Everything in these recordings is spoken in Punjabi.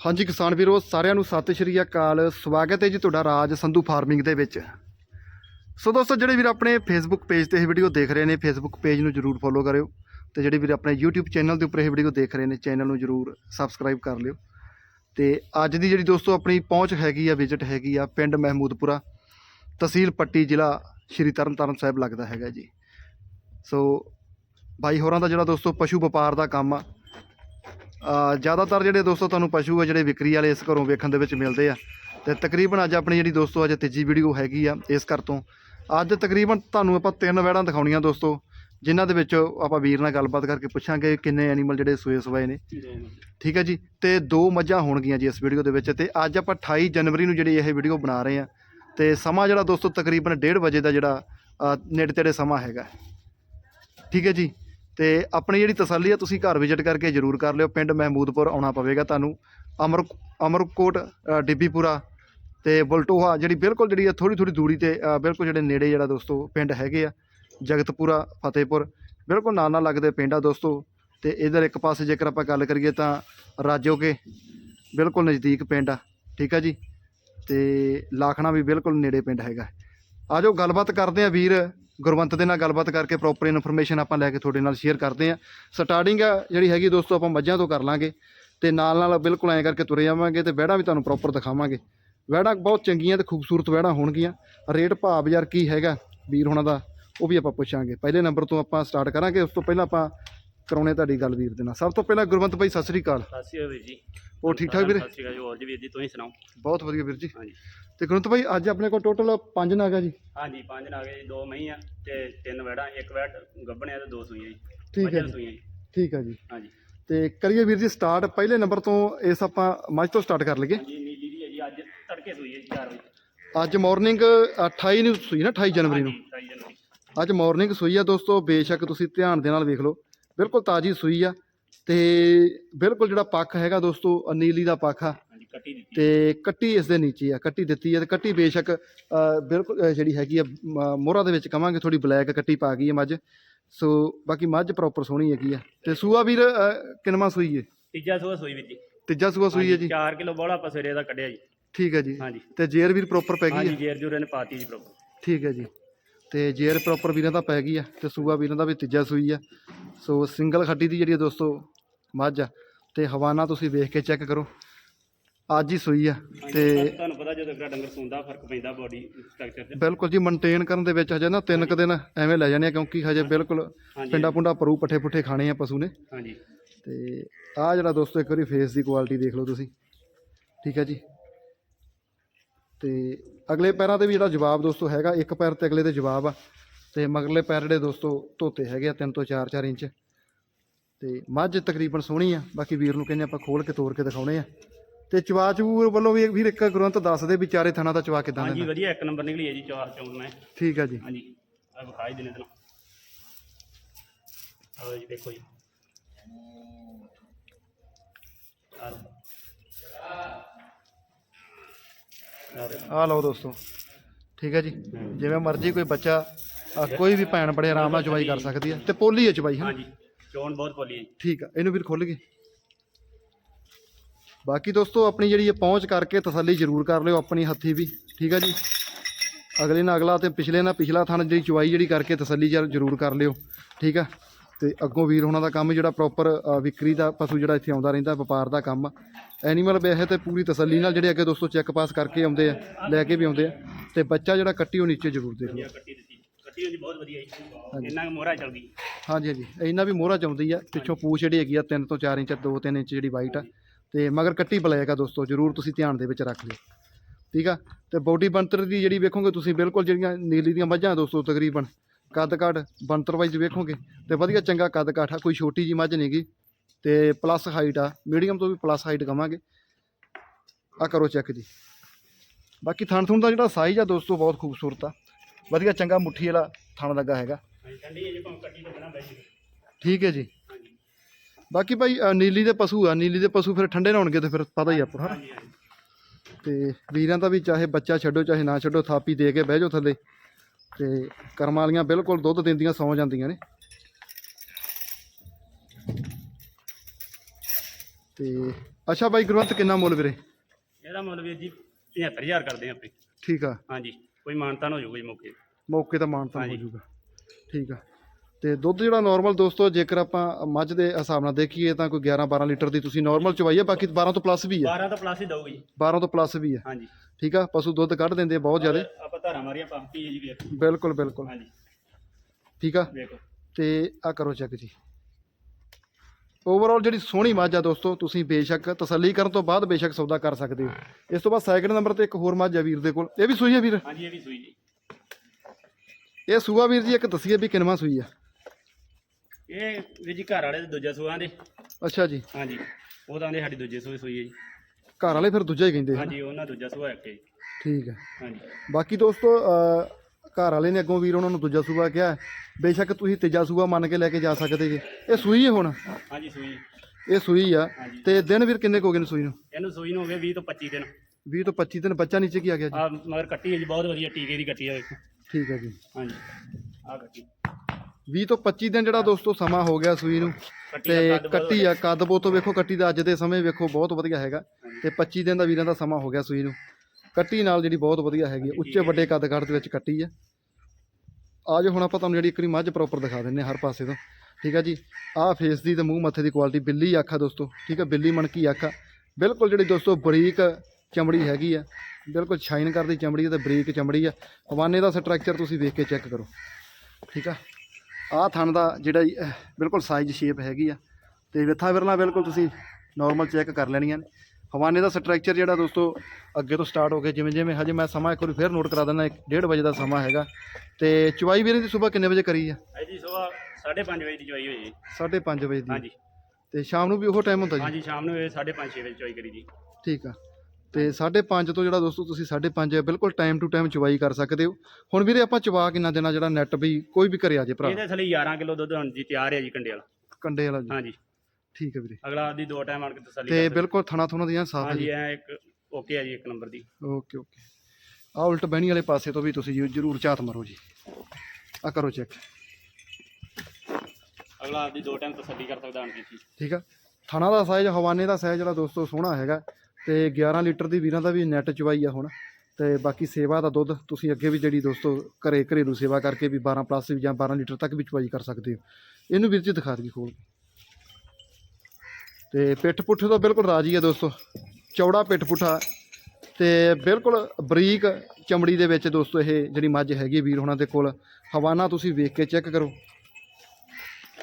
ਹਾਂਜੀ ਕਿਸਾਨ ਵੀਰੋ, ਸਾਰਿਆਂ ਨੂੰ ਸਤਿ ਸ਼੍ਰੀ ਅਕਾਲ। ਸਵਾਗਤ ਹੈ ਜੀ ਤੁਹਾਡਾ ਰਾਜ ਸੰਧੂ ਫਾਰਮਿੰਗ ਦੇ ਵਿੱਚ। ਸੋ ਦੋਸਤੋ, ਜਿਹੜੇ ਵੀਰ ਆਪਣੇ ਫੇਸਬੁੱਕ ਪੇਜ ਤੇ ਇਹ ਵੀਡੀਓ ਦੇਖ ਰਹੇ ਨੇ ਫੇਸਬੁੱਕ ਪੇਜ ਨੂੰ ਜਰੂਰ ਫੋਲੋ ਕਰਿਓ ਤੇ ਜਿਹੜੇ ਵੀਰ ਆਪਣੇ YouTube ਚੈਨਲ ਦੇ ਉੱਪਰ ਇਹ ਵੀਡੀਓ ਦੇਖ ਰਹੇ ਨੇ ਚੈਨਲ ਨੂੰ ਜਰੂਰ ਸਬਸਕ੍ਰਾਈਬ ਕਰ ਲਿਓ। ਤੇ ਅੱਜ ਦੀ ਜਿਹੜੀ ਦੋਸਤੋ ਆਪਣੀ ਪਹੁੰਚ ਹੈਗੀ ਆ ਵਿਜ਼ਿਟ ਹੈਗੀ ਆ, ਪਿੰਡ ਮਹਿਮੂਦਪੁਰਾ, ਤਹਿਸੀਲ ਪੱਟੀ ਜ਼ਿਲ੍ਹਾ ਸ਼੍ਰੀ ਤਰਨਤਾਰਨ ਸਾਹਿਬ ਲੱਗਦਾ ਹੈਗਾ ਜੀ। ਸੋ ਬਾਈ ਹੋਰਾਂ ਦਾ ਜਿਹੜਾ ਦੋਸਤੋ ਪਸ਼ੂ ਵਪਾਰ ਦਾ ਕੰਮ ਆ ਜ਼ਿਆਦਾਤਰ ਜਿਹੜੇ ਦੋਸਤੋ ਤੁਹਾਨੂੰ ਪਸ਼ੂ ਆ ਜਿਹੜੇ ਵਿਕਰੀ ਵਾਲੇ ਇਸ ਘਰੋਂ ਵੇਖਣ ਦੇ ਵਿੱਚ ਮਿਲਦੇ ਆ। ਤੇ ਤਕਰੀਬਨ ਅੱਜ ਆਪਣੀ ਜਿਹੜੀ ਦੋਸਤੋ ਅੱਜ ਤੀਜੀ ਵੀਡੀਓ ਹੈਗੀ ਆ ਇਸ ਘਰ ਤੋਂ। ਅੱਜ ਤਕਰੀਬਨ ਤੁਹਾਨੂੰ ਆਪਾਂ ਤਿੰਨ ਵੈੜਾਂ ਦਿਖਾਉਣੀਆਂ ਦੋਸਤੋ, ਜਿਨ੍ਹਾਂ ਦੇ ਵਿੱਚ ਆਪਾਂ ਵੀਰ ਨਾਲ ਗੱਲਬਾਤ ਕਰਕੇ ਪੁੱਛਾਂਗੇ ਕਿੰਨੇ ਐਨੀਮਲ ਜਿਹੜੇ ਸੂਏ ਸਵਾਏ ਨੇ। ਠੀਕ ਹੈ ਜੀ? ਤੇ ਦੋ ਮੱਝਾਂ ਹੋਣਗੀਆਂ ਜੀ ਇਸ ਵੀਡੀਓ ਦੇ ਵਿੱਚ ਤੇ ਅੱਜ ਆਪਾਂ 28 ਜਨਵਰੀ ਨੂੰ ਜਿਹੜੀ ਇਹ ਵੀਡੀਓ ਬਣਾ ਰਹੇ ਆ। ਤੇ ਸਮਾਂ ਜਿਹੜਾ ਦੋਸਤੋ ਤਕਰੀਬਨ 1:30 ਵਜੇ ਦਾ ਜਿਹੜਾ ਨੇੜੇ ਤੇੜੇ ਸਮਾਂ ਹੈਗਾ। ਠੀਕ ਹੈ ਜੀ? ਤੇ ਆਪਣੀ ਜਿਹੜੀ ਤਸੱਲੀ ਆ ਤੁਸੀਂ ਘਰ ਵਿਜ਼ਿਟ ਕਰਕੇ ਜਰੂਰ ਕਰ ਲਿਓ। ਪਿੰਡ ਮਹਿਮੂਦਪੁਰ ਆਉਣਾ ਪਵੇਗਾ ਤੁਹਾਨੂੰ। ਅਮਰ, ਅਮਰਕੋਟ ਡਿੱਬੀਪੁਰਾ ਤੇ ਬਲਟੋਹਾ ਜਿਹੜੀ ਬਿਲਕੁਲ ਜਿਹੜੀ ਆ ਥੋੜੀ ਥੋੜੀ ਦੂਰੀ ਤੇ ਬਿਲਕੁਲ ਜਿਹੜੇ ਨੇੜੇ ਜਿਹੜਾ ਦੋਸਤੋ ਪਿੰਡ ਹੈਗੇ ਆ, ਜਗਤਪੁਰਾ, ਫਤਿਹਪੁਰ, ਬਿਲਕੁਲ ਨਾਲ ਨਾਲ ਲੱਗਦੇ ਪਿੰਡ ਆ ਦੋਸਤੋ। ਤੇ ਇਧਰ ਇੱਕ ਪਾਸੇ ਜੇਕਰ ਆਪਾਂ ਗੱਲ ਕਰੀਏ ਤਾਂ ਰਾਜੋਕੇ ਬਿਲਕੁਲ ਨਜ਼ਦੀਕ ਪਿੰਡ ਆ, ਠੀਕ ਆ ਜੀ? ਤੇ ਲਾਖਣਾ ਵੀ ਬਿਲਕੁਲ ਨੇੜੇ ਪਿੰਡ ਹੈਗਾ। ਆਜੋ ਗੱਲਬਾਤ ਕਰਦੇ ਆ ਵੀਰ ਗੁਰਵੰਤ ਦੇ ਨਾਲ ਗੱਲਬਾਤ ਕਰਕੇ ਪ੍ਰੋਪਰ ਇਨਫੋਰਮੇਸ਼ਨ ਆਪਾਂ ਲੈ ਕੇ ਤੁਹਾਡੇ ਨਾਲ ਸ਼ੇਅਰ ਕਰਦੇ ਆ ਸਟਾਰਟਿੰਗ ਆ ਜਿਹੜੀ ਹੈਗੀ ਦੋਸਤੋ, ਆਪਾਂ ਮੱਝਾਂ ਤੋਂ ਕਰ ਲਾਂਗੇ ਤੇ ਨਾਲ ਨਾਲ ਬਿਲਕੁਲ ਐਂ ਕਰਕੇ ਤੁਰੇ ਜਾਵਾਂਗੇ ਤੇ ਵਹਿੜਾਂ ਵੀ ਤੁਹਾਨੂੰ ਪ੍ਰੋਪਰ ਦਿਖਾਵਾਂਗੇ। ਵਹਿੜਾਂ ਬਹੁਤ ਚੰਗੀਆਂ ਤੇ ਖੂਬਸੂਰਤ ਵਹਿੜਾਂ ਹੋਣਗੀਆਂ। ਰੇਟ ਭਾਅ ਬਾਜ਼ਾਰ ਕੀ ਹੈਗਾ ਵੀਰ ਹੋਣਾ ਦਾ, ਉਹ ਵੀ ਆਪਾਂ ਪੁੱਛਾਂਗੇ। ਪਹਿਲੇ ਨੰਬਰ ਤੋਂ ਆਪਾਂ ਸਟਾਰਟ ਕਰਾਂਗੇ, ਉਸ ਤੋਂ ਪਹਿਲਾਂ ਆਪਾਂ ਕਰਾਉਣੇ ਤੁਹਾਡੀ ਗੱਲ ਵੀਰ ਦੇ ਨਾਲ। ਸਭ ਤੋਂ ਪਹਿਲਾਂ ਗੁਰਵੰਤ ਭਾਈ ਸਤਿ ਸ੍ਰੀ ਅਕਾਲ। ਸਤਿ ਸ਼੍ਰੀ ਅਕਾਲ ਵੀਰ ਜੀ। ਹੋਰ ਠੀਕ ਠਾਕ ਵੀਰੇ? ਸਤਿ ਸ਼੍ਰੀ ਅਕਾਲ ਜੀ ਹੋਰ ਜੀ ਵੀਰ ਜੀ ਤੁਸੀਂ ਸੁਣਾਓ? ਬਹੁਤ ਵਧੀਆ ਵੀਰ ਜੀ। ਹਾਂਜੀ। ਤੇ ਗੁਰਵੰਤ ਭਾਈ ਅੱਜ ਆਪਣੇ ਕੋਲ ਟੋਟਲ ਪੰਜ ਨਾਗ ਆ ਜੀ। ਹਾਂਜੀ ਪੰਜ ਨਾਗੇ ਜੀ ਦੋ ਮਹੀਂ ਆ ਤੇ ਤਿੰਨ ਵੈੜਾਂ ਇੱਕ ਵੈੜ ਗੱਭਣਿਆ ਤੇ ਦੋ ਸੂਈਆਂ ਜੀ। ਠੀਕ ਹੈ ਜੀ। ਠੀਕ ਆ ਜੀ। ਹਾਂਜੀ। ਤੇ ਕਰੀਏ ਵੀਰ ਜੀ ਸਟਾਰਟ ਪਹਿਲੇ ਨੰਬਰ ਤੋਂ ਇਸ ਆਪਾਂ ਮੱਝ ਤੋਂ ਸਟਾਰਟ ਕਰ ਲਈਏ। ਹਾਂਜੀ ਨੀਲੀ ਦੀ ਹੈ ਜੀ ਅੱਜ ਤੜਕੇ ਸੂਈ ਹੈ ਜੀ 4 ਵਜੇ। ਅੱਜ ਮਾਰਨਿੰਗ 28 ਨੂੰ ਸੂਈ ਨਾ 28 ਜਨਵਰੀ ਨੂੰ। ਹਾਂਜੀ 28 ਜਨਵਰੀ। ਅੱਜ ਮਾਰਨਿੰਗ ਸੂਈ ਆ ਦੋਸਤੋ ਬੇਸ਼ੱਕ ਤੁਸੀਂ ਧਿਆਨ ਦੇ ਨਾਲ ਵੇਖ ਲਓ। ਬਿਲਕੁਲ ਤਾਜ਼ੀ ਸੂਈ ਆ ਤੇ ਬਿਲਕੁਲ ਜਿਹੜਾ ਪੱਖ ਹੈਗਾ ਦੋਸਤੋ ਅ, ਨੀਲੀ ਦਾ ਪੱਖ ਆ। ਹਾਂਜੀ ਤੇ ਕੱਟੀ ਇਸ ਦੇ ਨੀਚੇ ਆ ਕੱਟੀ ਦਿੱਤੀ ਆ ਤੇ ਕੱਟੀ ਬੇਸ਼ੱਕ ਬਿਲਕੁਲ ਜਿਹੜੀ ਹੈਗੀ ਆ ਮੋਹਰਾ ਦੇ ਵਿੱਚ ਕਵਾਂਗੇ ਥੋੜੀ ਬਲੈਕ ਕੱਟੀ ਪਾ ਗਈ ਆ ਮੱਝ। ਸੋ ਬਾਕੀ ਮੱਝ ਪ੍ਰੋਪਰ ਸੋਹਣੀ ਹੈਗੀ ਆ। ਤੇ ਸੂਆ ਵੀਰ ਕਿਨਵਾਂ ਸੂਈ ਹੈ ਤੀਜਾ ਸੂਆ ਸੂਈ ਵੀਰ ਜੀ। ਤੀਜਾ ਸੂਆ ਸੂਈ ਹੈ ਜੀ। 4 ਕਿਲੋ ਬੋਲਾ ਆਪਾਂ ਸਵੇਰੇ ਦਾ ਕੱਢਿਆ ਜੀ। ਠੀਕ ਹੈ ਜੀ। ਹਾਂਜੀ। ਤੇ ਜੇਰ ਵੀਰ ਪ੍ਰੋਪਰ ਪੈ ਗਈ ਹਾਂਜੀ ਆ ਜੇਰ ਜੂਰੇ ਨੇ ਪਾਤੀ ਜੀ ਪ੍ਰੋਪਰ ਠੀਕ ਹੈ ਜੀ। ਤੇ ਜੇਰ ਪ੍ਰੋਪਰ ਵੀਰਾਂ ਦਾ ਪੈ ਗਈ ਆ ਤੇ ਸੂਆ ਵੀਰਾਂ ਦਾ ਵੀ ਤੀਜਾ ਸੂਈ ਆ। ਸੋ ਸਿੰਗਲ ਖੱਡੀ ਦੀ ਜਿਹੜੀ ਆ ਦੋਸਤੋ ਮੱਝ ਆ। ਤੇ ਹਵਾਨਾ ਤੁਸੀਂ ਵੇਖ ਕੇ ਚੈੱਕ ਕਰੋ। ਅੱਜ ਹੀ ਸੂਈ ਆ ਤੇ ਤੁਹਾਨੂੰ ਪਤਾ ਜਦੋਂ ਇੱਕ ਡੰਗਰ ਸੌਂਦਾ ਫ਼ਰਕ ਪੈਂਦਾ ਬਾਡੀ ਸਟਰਕਚਰ 'ਚ। ਬਿਲਕੁਲ ਜੀ ਮੇਨਟੇਨ ਕਰਨ ਦੇ ਵਿੱਚ ਹਜੇ ਨਾ ਤਿੰਨ ਕੁ ਦਿਨ ਐਵੇਂ ਲੈ ਜਾਣੇ ਆ ਕਿਉਂਕਿ ਹਜੇ ਬਿਲਕੁਲ ਪਿੰਡਾ ਪੁੰਡਾ ਪਰੂ ਪੱਠੇ ਪੁੱਠੇ ਖਾਣੇ ਆ ਪਸ਼ੂ ਨੇ। ਹਾਂਜੀ। ਤੇ ਆਹ ਜਿਹੜਾ ਦੋਸਤੋ ਇੱਕ ਵਾਰੀ ਫੇਸ ਦੀ ਕੁਆਲਿਟੀ ਦੇਖ ਲਓ ਤੁਸੀਂ। ਠੀਕ ਹੈ ਜੀ। ਤੇ ਅਗਲੇ ਪੈਰਾਂ ਤੇ ਵੀ ਜਿਹੜਾ ਜਵਾਬ ਦੋਸਤੋ ਹੈਗਾ ਇੱਕ ਪੈਰ ਤੇ ਅਗਲੇ ਤੇ ਜਵਾਬ ਆ। ਤੇ ਮਗਰਲੇ ਪੈਰ ਜਿਹੜੇ ਦੋਸਤੋ ਧੋਤੇ ਹੈਗੇ ਆ 3 ਤੋਂ 4 4 ਇੰਚ। ਤੇ ਮੱਝ ਤਕਰੀਬਨ ਸੋਹਣੀ ਆ ਬਾਕੀ ਵੀਰ ਨੂੰ ਕਹਿੰਦੇ ਆਪਾਂ ਖੋਲ ਕੇ ਤੋੜ ਕੇ ਦਿਖਾਉਣੇ ਆ। ਤੇ ਚਵਾ ਚੂਰ ਵੱਲੋਂ ਵੀ ਵੀਰ ਇੱਕ ਗੁਰੰਤ ਦੱਸ ਦੇ ਵੀ ਚਾਰੇ ਥਾਣਾ ਦਾ ਚਵਾ ਕਿਦਾਂ ਹਾਂਜੀ ਦਾ ਵਧੀਆ ਇੱਕ ਨੰਬਰ ਨਿਕਲੀ ਹੈ ਜੀ ਚਾਰ ਚੌਂਕ ਮੈਂ। ਠੀਕ ਆ ਜੀ। ਹਾਂਜੀ ਆ ਵਿਖਾਈ ਦਿਨੇ ਤੈਨੂੰ ਆਓ ਜੀ ਦੇਖੋ ਜੀ। ਆ। ਆ ਲਓ। ਦੋਸਤੋ। ਠੀਕ ਹੈ ਜੀ। ਜਿਵੇਂ ਮਰਜ਼ੀ ਕੋਈ ਬੱਚਾ ਕੋਈ ਵੀ ਭੈਣ ਬੜੇ ਆਰਾਮ ਨਾਲ ਚਵਾਈ ਕਰ ਸਕਦੀ ਹੈ। ਤੇ ਪੋਲੀ ਹੈ ਚਵਾਈ ਹੈ ਹਾਂਜੀ। ਚੋਣ ਬਹੁਤ ਪੋਲੀ ਹੈ ਜੀ। ਠੀਕ ਆ ਇਹਨੂੰ ਵੀਰ ਖੁੱਲ ਗਏ ਬਾਕੀ ਦੋਸਤੋ ਆਪਣੀ ਜਿਹੜੀ ਇਹ ਪਹੁੰਚ ਕਰਕੇ ਤਸੱਲੀ ਜ਼ਰੂਰ ਕਰ ਲਿਓ ਆਪਣੀ ਹੱਥੀ ਵੀ। ਠੀਕ ਆ ਜੀ। ਅਗਲੇ ਨਾਲ ਅਗਲਾ ਤੇ ਪਿਛਲੇ ਨਾਲ ਪਿਛਲਾ ਥਣ ਜਿਹੜੀ ਚਵਾਈ ਜਿਹੜੀ ਕਰਕੇ ਤਸੱਲੀ ਜ਼ਰ- ਜ਼ਰੂਰ ਕਰ ਲਿਓ। ਠੀਕ ਆ। ਤੇ ਅੱਗੋਂ ਵੀਰ ਹੋਣਾ ਦਾ ਕੰਮ ਜਿਹੜਾ ਪ੍ਰੋਪਰ ਵਿਕਰੀ ਦਾ ਪਸ਼ੂ ਜਿਹੜਾ ਇੱਥੇ ਆਉਂਦਾ ਰਹਿੰਦਾ ਵਪਾਰ ਦਾ ਕੰਮ। ਐਨੀਮਲ ਵੈਸੇ ਤੇ ਪੂਰੀ ਤਸੱਲੀ ਨਾਲ ਜਿਹੜੇ ਅੱਗੇ ਦੋਸਤੋ ਚੈੱਕ ਪਾਸ ਕਰਕੇ ਆਉਂਦੇ ਆ ਲੈ ਕੇ ਵੀ ਆਉਂਦੇ ਆ। ਤੇ ਬੱਚਾ ਜਿਹੜਾ ਕੱਟੀ ਉਹ ਨੀਚੇ ਜ਼ਰੂਰ ਦੇਖ। ਕੱਟੀ ਬਹੁਤ ਵਧੀਆ ਜੀ। ਇੰਨਾ ਮੋਹਰਾ ਚੱਲ ਗਈ ਹਾਂਜੀ ਹਾਂਜੀ। ਇਹਨਾਂ ਵੀ ਮੋਹਰਾ ਚਾਉਂਦੀ ਆ। ਪਿੱਛੋਂ ਪੂਛ ਜਿਹੜੀ ਹੈਗੀ ਆ 3 ਤੋਂ 4 ਇੰਚ 2-3 ਇੰਚ ਜਿਹੜੀ ਵਾਈਟ ਆ। ਤੇ ਮਗਰ ਕੱਟੀ ਬਲੈਕ ਆ ਦੋਸਤੋ ਜਰੂਰ ਤੁਸੀਂ ਧਿਆਨ ਦੇ ਵਿੱਚ ਰੱਖ ਲਿਓ। ਠੀਕ ਆ? ਤੇ ਬੋਡੀ ਬੰਤਰ ਦੀ ਜਿਹੜੀ ਵੇਖੋਗੇ ਤੁਸੀਂ ਬਿਲਕੁਲ ਜਿਹੜੀਆਂ ਨੀਲੀ ਦੀਆਂ ਮੱਝਾਂ ਦੋਸਤੋ ਤਕਰੀਬਨ ਕੱਦ ਕਾਠ ਬਣਤਰ ਵਾਈਜ਼ ਵੇਖੋਗੇ ਤੇ ਵਧੀਆ ਚੰਗਾ ਕੱਦ ਕਾਠ ਆ ਕੋਈ ਛੋਟੀ ਜੀ ਮੱਝ ਨਹੀਂਗੀ ਤੇ ਪਲੱਸ ਹਾਈਟ ਆ ਮੀਡੀਅਮ ਤੋਂ ਵੀ ਪਲੱਸ ਹਾਈਟ ਕਵਾਂਗੇ। ਆ ਕਰੋ ਚੈੱਕ ਜੀ। ਬਾਕੀ ਥਣ ਥੁਣ ਦਾ ਜਿਹੜਾ ਸਾਈਜ਼ ਆ ਦੋਸਤੋ ਬਹੁਤ ਖੂਬਸੂਰਤ ਆ। ਵਧੀਆ ਚੰਗਾ ਮੁੱਠੀ ਵਾਲਾ ਥਣ ਲੱਗਾ ਹੈਗਾ। ਠੀਕ ਹੈ ਜੀ। ਬਾਕੀ ਭਾਈ ਅ, ਨੀਲੀ ਦੇ ਪਸ਼ੂ ਆ ਨੀਲੀ ਦੇ ਪਸ਼ੂ ਫਿਰ ਠੰਡੇ ਨਾ ਹੋਣਗੇ ਤੇ ਫਿਰ ਪਤਾ ਹੀ ਆ ਆਪਾਂ ਹਨਾ ਹਾਂਜੀ ਹਾਂਜੀ ਤੇ ਵੀਰਾਂ ਦਾ ਵੀ ਚਾਹੇ ਬੱਚਾ ਛੱਡੋ ਚਾਹੇ ਨਾ ਛੱਡੋ ਥਾਪੀ ਦੇ ਕੇ ਬਹਿ ਜਾਓ ਥੱਲੇ। ਤੇ ਕਰਮਾਂ ਵਾਲੀਆਂ ਬਿਲਕੁਲ ਦੁੱਧ ਦਿੰਦੀਆਂ ਸੌ ਜਾਂਦੀਆਂ ਨੇ। ਤੇ ਅੱਛਾ ਬਾਈ ਗੁਰਵੰਤ ਕਿੰਨਾ ਮੁੱਲ ਵੀਰੇ? ਇਹਦਾ ਮੁੱਲ ਵੀਰ ਜੀ 75000 ਕਰਦੇ ਆ ਆਪੇ। ਠੀਕ ਆ। ਹਾਂਜੀ ਕੋਈ ਮਾਨਤਾਨ ਹੋ ਜਾਊਗਾ ਜੀ ਮੌਕੇ ਮੌਕੇ ਤਾਂ ਮਾਨਤਾ ਹੋ ਹਾਂਜੀ। ਜਾਊਗਾ। ਠੀਕ ਆ। ਤੇ ਦੁੱਧ ਜਿਹੜਾ ਨਾਰਮਲ ਦੋਸਤੋ ਜੇਕਰ ਆਪਾਂ ਮੱਝ ਦੇ ਹਿਸਾਬ ਨਾਲ ਦੇਖੀਏ ਤਾਂ ਕੋਈ 11 12 ਲੀਟਰ ਦੀ ਤੁਸੀਂ ਨਾਰਮਲ ਚਵਾਈ ਹੈ ਬਾਕੀ 12 ਤੋਂ ਪਲੱਸ ਵੀ ਹੈ। 12 ਤਾਂ ਪਲੱਸ ਹੀ ਦਊਗੀ ਜੀ। 12 ਤੋਂ ਪਲੱਸ ਵੀ ਹੈ। ਹਾਂਜੀ। ਠੀਕ ਆ? ਪਸ਼ੂ ਦੁੱਧ ਕੱਢ ਦਿੰਦੇ ਆ ਬਹੁਤ ਜ਼ਿਆਦਾ। ਆਪਾਂ ਧਾਰਾਂ ਮਾਰੀਆਂ ਪੰਪੀ ਜੀ ਵੀਰ ਬਿਲਕੁਲ ਬਿਲਕੁਲ। ਹਾਂਜੀ। ਠੀਕ ਆ? ਵੇਖੋ। ਤੇ ਆ ਕਰੋ ਚੈੱਕ ਜੀ। ਓਵਰਆਲ ਜਿਹੜੀ ਸੋਹਣੀ ਮੱਝ ਆ ਦੋਸਤੋ ਤੁਸੀਂ ਬੇਸ਼ੱਕ ਤਸੱਲੀ ਕਰਨ ਤੋਂ ਬਾਅਦ ਬੇਸ਼ੱਕ ਸੌਦਾ ਕਰ ਸਕਦੇ ਹੋ। ਇਸ ਤੋਂ ਬਾਅਦ ਸੈਕਿੰਡ ਨੰਬਰ ਤੇ ਇੱਕ ਹੋਰ ਮੱਝ ਆ ਵੀਰ ਦੇ ਕੋਲ। ਇਹ ਵੀ ਸੂਈ ਆ ਵੀਰ? ਹਾਂਜੀ ਇਹ ਵੀ ਸੂਈ ਜੀ। ਇਹ ਸੂਆ ਵੀਰ ਜੀ ਇੱਕ ਦੱਸੀਏ ਵੀ ਕਿੰਨਵਾਂ ਸੂਈ ਆ। ਇਹ ਵੀਰ ਜੀ ਘਰ ਵਾਲੇ ਦੇ ਦੂਜਾ ਸੂਆਂ ਦੇ। ਅੱਛਾ ਜੀ। ਹਾਂਜੀ। ਉਹ ਤਾਂ ਆਂਦੇ ਸਾਡੀ ਦੂਜੇ ਸੂਏ ਸੂਈ ਹੈ ਜੀ। ਘਰ ਵਾਲੇ ਫਿਰ ਦੂਜਾ ਹੀ ਕਹਿੰਦੇ ਆ। ਹਾਂਜੀ ਉਹਨਾਂ ਦੂਜਾ ਸੂਆ ਜੀ। ਠੀਕ ਹੈ। ਹਾਂਜੀ। ਬਾਕੀ ਦੋਸਤੋ ਅਹ, ਘਰ ਵਾਲੇ ਨੇ ਅੱਗੋਂ ਵੀਰ ਉਹਨਾਂ ਨੂੰ ਦੂਜਾ ਸੂਆ ਕਿਹਾ। ਬੇਸ਼ੱਕ ਤੁਸੀਂ ਤੀਜਾ ਸੂਆ ਮੰਨ ਕੇ ਲੈ ਕੇ ਜਾ ਸਕਦੇ ਜੀ। ਇਹ ਸੂਈ ਹੈ ਹੁਣ? ਹਾਂਜੀ ਸੂਈ। ਇਹ ਸੂਈ ਆ। ਹਾਂਜੀ। ਤੇ ਦਿਨ ਵੀਰ ਕਿੰਨੇ ਕੁ ਹੋ ਗਏ ਨੇ ਸੂਈ ਨੂੰ? ਇਹਨੂੰ ਸੂਈ ਨੂੰ ਹੋ ਗਏ 20 ਤੋਂ 25 ਦਿਨ। 20 ਤੋਂ 25 ਦਿਨ ਬੱਚਾ ਨੀਚੇ ਕੀ ਆ ਗਿਆ ਜੀ? ਆ ਮਗਰ ਕੱਟੀ ਹੈ ਜੀ ਬਹੁਤ ਵਧੀਆ ਟੀਕੇ ਦੀ ਕੱਟੀ ਹੈ ਵੇਖੋ। ਠੀਕ ਹੈ ਜੀ। ਹਾਂਜੀ। ਆ ਕੱਟੀ। 20 ਤੋਂ 25 ਦਿਨ ਜਿਹੜਾ ਦੋਸਤੋ ਸਮਾਂ ਹੋ ਗਿਆ ਸੂਈ ਨੂੰ। ਤੇ ਕੱਟੀ ਆ ਕੱਦ ਬੋਤੋਂ ਵੇਖੋ ਕੱਟੀ ਦਾ ਅੱਜ ਦੇ ਸਮੇਂ ਵੇਖੋ ਬਹੁਤ ਵਧੀਆ ਹੈਗਾ। ਤੇ 25 ਦਿਨ ਦਾ ਵੀਰਾਂ ਦਾ ਸਮਾਂ ਹੋ ਗਿਆ ਸੂਈ ਨੂੰ। ਕੱਟੀ ਨਾਲ ਜਿਹੜੀ ਬਹੁਤ ਵਧੀਆ ਹੈਗੀ ਆ, ਉੱਚੇ ਵੱਡੇ ਕੱਦ ਕੱਦ ਦੇ ਵਿੱਚ ਕੱਟੀ ਆ। ਆਜ ਹੁਣ ਆਪਾਂ ਤੁਹਾਨੂੰ ਜਿਹੜੀ ਇੱਕ ਵਾਰੀ ਮੱਝ ਪ੍ਰੋਪਰ ਦਿਖਾ ਦਿੰਨੇ ਹਰ ਪਾਸੇ ਤੋਂ। ਠੀਕ ਆ ਜੀ? ਆਹ ਫੇਸ ਦੀ ਤੇ ਮੂੰਹ ਮੱਥੇ ਦੀ ਕੁਆਲਿਟੀ ਬਿੱਲੀ ਅੱਖ ਆ ਦੋਸਤੋ। ਠੀਕ ਆ ਬਿੱਲੀ ਮਣਕੀ ਅੱਖ ਆ। ਬਿਲਕੁਲ ਜਿਹੜੀ ਦੋਸਤੋ ਬਰੀਕ ਚਮੜੀ ਹੈਗੀ ਆ ਬਿਲਕੁਲ ਸ਼ਾਈਨ ਕਰਦੀ ਚਮੜੀ ਆ ਤੇ ਬਰੀਕ ਚਮੜੀ ਆ। ਹਵਾਨੇ ਦਾ ਸਟਰਕਚਰ ਤੁਸੀਂ ਵੇਖ ਕੇ ਚੈੱਕ ਕਰੋ। ਠੀਕ ਆ? ਆਹ ਥਣ ਦਾ ਜਿਹੜਾ ਬਿਲਕੁਲ ਸਾਈਜ਼ ਸ਼ੇਪ ਹੈਗੀ ਆ। ਤੇ ਵਿਥਾ ਵਿਰਲਾ ਬਿਲਕੁਲ ਤੁਸੀਂ ਨਾਰਮਲ ਚੈੱਕ ਕਰ ਲੈਣੀਆਂ ਨੇ। ਹਵਾਨੇ ਦਾ ਸਟਰਕਚਰ ਜਿਹੜਾ ਦੋਸਤੋ ਅੱਗੇ ਤੋਂ ਸਟਾਰਟ ਹੋ ਗਿਆ ਜਿਵੇਂ ਜਿਵੇਂ ਹਜੇ ਮੈਂ ਸਮਾਂ ਇੱਕ ਵਾਰੀ ਫੇਰ ਨੋਟ ਕਰਾ ਦਿੰਦਾ 1:30 ਵਜੇ ਦਾ ਸਮਾਂ ਹੈਗਾ। ਤੇ ਚੁਵਾਈ ਵੀਰੇ ਦੀ ਸਵੇਰ ਕਿੰਨੇ ਵਜੇ ਕਰੀ ਆ? ਜੀ ਸਵੇਰ 5:30 ਵਜੇ ਦੀ ਚੋਈ ਹੋਈ ਜੀ। 5:30 ਵਜੇ ਦੀ। ਹਾਂਜੀ। ਤੇ ਸ਼ਾਮ ਨੂੰ ਵੀ ਉਹ ਟਾਈਮ ਹੁੰਦਾ ਜੀ? ਹਾਂਜੀ ਸ਼ਾਮ ਨੂੰ ਇਹ 5:30 6 ਵਜੇ ਚੋਈ ਕਰੀ ਜੀ। ਠੀਕ ਆ। ਤੇ 5:30 ਤੋਂ ਜਿਹੜਾ ਦੋਸਤੋ ਤੁਸੀਂ 5:30 ਬਿਲਕੁਲ ਟਾਈਮ ਟੂ ਟਾਈਮ ਚੁਵਾਈ ਕਰ ਸਕਦੇ ਹੋ। ਹੁਣ ਵੀਰੇ ਆਪਾਂ ਚਵਾ ਕਿੰਨਾ ਦੇਣਾ ਜਿਹੜਾ ਨੈਟ ਵੀ ਕੋਈ ਵੀ ਘਰੇ ਆ ਜੇ ਭਰਾ। ਇਹਦੇ ਥਲੇ 11 ਕਿਲੋ ਦੁੱਧ ਹੁਣ ਜੀ ਤਿਆਰ ਹੈ ਜੀ ਕੰਡੇ ਵਾਲਾ। ਕੰਡੇ ਵਾਲਾ ਜੀ। ਹਾਂਜੀ। ਠੀਕ ਹੈ ਵੀਰੇ। ਅਗਲਾ ਆਪਦੀ ਦੋ ਟਾਈਮ ਆਣ ਕੇ ਤਸੱਲੀ ਤੇ ਬਿਲਕੁਲ ਥਣਾ ਥੁਣਾ ਦੀਆਂ ਸਾਫ਼ ਹੈ ਹਾਂਜੀ ਜੀ ਇਹ ਇੱਕ ਓਕੇ ਆ ਜੀ ਇੱਕ ਨੰਬਰ ਦੀ। ਓਕੇ ਓਕੇ ਆ ਉਲਟ ਬਹਿਣੀ ਵਾਲੇ ਪਾਸੇ ਤੋਂ ਵੀ ਤੁਸੀਂ ਜਰੂਰ ਝਾਤ ਮਾਰੋ ਜੀ। ਆ ਕਰੋ ਚੈੱਕ ਅਗਲਾ ਆਪਦੀ ਦੋ ਟਾਈਮ ਤਸੱਲੀ ਕਰ ਸਕਦਾ ਆਣ ਕੇ ਜੀ। ਠੀਕ ਆ। ਥਣਾ ਦਾ ਸਾਈਜ਼ ਹਵਾਨੇ ਦਾ ਸਾਈਜ਼ ਜਿਹੜਾ ਦੋਸਤੋ ਸੋਹਣਾ ਹੈਗਾ। ਤੇ 11 ਲੀਟਰ ਦੀ ਵੀਰਾਂ ਦਾ ਵੀ ਨੈਟ ਚਵਾਈ ਆ ਹੁਣ। ਤੇ ਬਾਕੀ ਸੇਵਾ ਦਾ ਦੁੱਧ ਤੁਸੀਂ ਅੱਗੇ ਵੀ ਜਿਹੜੀ ਦੋਸਤੋ ਘਰੇ ਘਰੇਲੂ ਸੇਵਾ ਕਰਕੇ ਵੀ 12 ਪਲੱਸ ਜਾਂ 12 ਲੀਟਰ ਤੱਕ ਵੀ ਚਵਾਈ ਕਰ ਸਕਦੇ ਹੋ। ਇਹਨੂੰ ਵੀਰ ਜੀ ਦਿਖਾ ਦਈਏ ਖੋਲ ਕੇ। ਤੇ ਪਿੱਠ ਪੁੱਠ ਤੋਂ ਬਿਲਕੁਲ ਰਾਜੀ ਹੈ ਦੋਸਤੋ। ਚੌੜਾ ਪਿੱਠ ਪੁੱਠਾ। ਤੇ ਬਿਲਕੁਲ ਬਰੀਕ ਚਮੜੀ ਦੇ ਵਿੱਚ ਦੋਸਤੋ ਇਹ ਜਿਹੜੀ ਮੱਝ ਹੈਗੀ ਵੀਰ ਹੁਣਾਂ ਦੇ ਕੋਲ। ਹਵਾਨਾ ਤੁਸੀਂ ਵੇਖ ਕੇ ਚੈੱਕ ਕਰੋ।